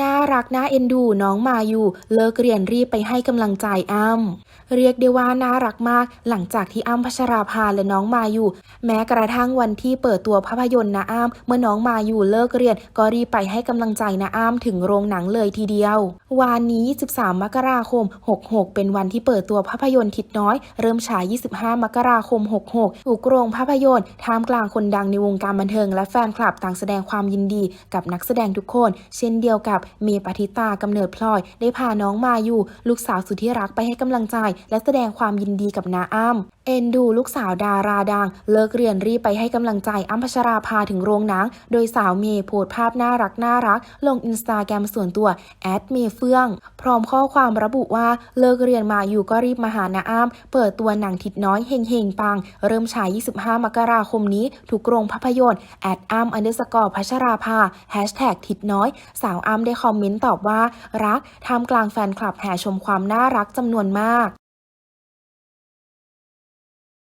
น่ารักน่าเอ็นดูน้องมาอยู่ เลิกเรียนรีบไปให้กำลังใจอ้ำเรียกได้ว่าน่ารักมาก หลังจากที่อ้ำพัชราภาและน้องมาอยู่ แม้กระทั่งวันที่เปิดตัวภาพยนตร์นะอ้ำเมื่อน้องมาอยู่เลิกเรียน ก็รีบไปให้กำลังใจนะอ้ำถึงโรงหนังเลยทีเดียววันนี้ 23 มกราคม 66 เป็นวันที่เปิดตัวภาพยนตร์ทิดน้อย เริ่มฉาย 25 มกราคม 66ถูกโรงภาพยนตร์ท่ามกลางคนดังในวงการบันเทิงและแฟนคลับต่างแสดงความยินดีกับนักแสดงทุกคน เช่นเดียวกับเมปฏิตากำเนิดพลอย ได้พาน้องมาอยู่ ลูกสาวสุดที่รักไปให้กำลังใจ และแสดงความยินดีกับนาอ้ำ เอ็นดูลูกสาวดาราดัง เลิกเรียนรีบไปให้กำลังใจอ้ำพัชราภาถึงโรงหนัง โดยสาวเมย์โพสภาพน่ารักน่ารัก ลงอินสตาแกรมส่วนตัวแอดเมย์เฟื่อง พร้อมข้อความระบุว่าเลิกเรียนมาอยู่ก็รีบมาหานาอ้ำเปิดตัวหนังทิดน้อยเฮงเฮงปัง เริ่มฉาย 25 มกราคมนี้ทุกโรงภาพยนตร์แอดอ้ำอันเดอร์สกอร์พัชราภาแฮชแท็กทิดน้อย สาวอ้ำได้คอมเมนต์ตอบว่า รักท่ามกลางแฟนคลับแห่ชมความน่ารักจำนวนมาก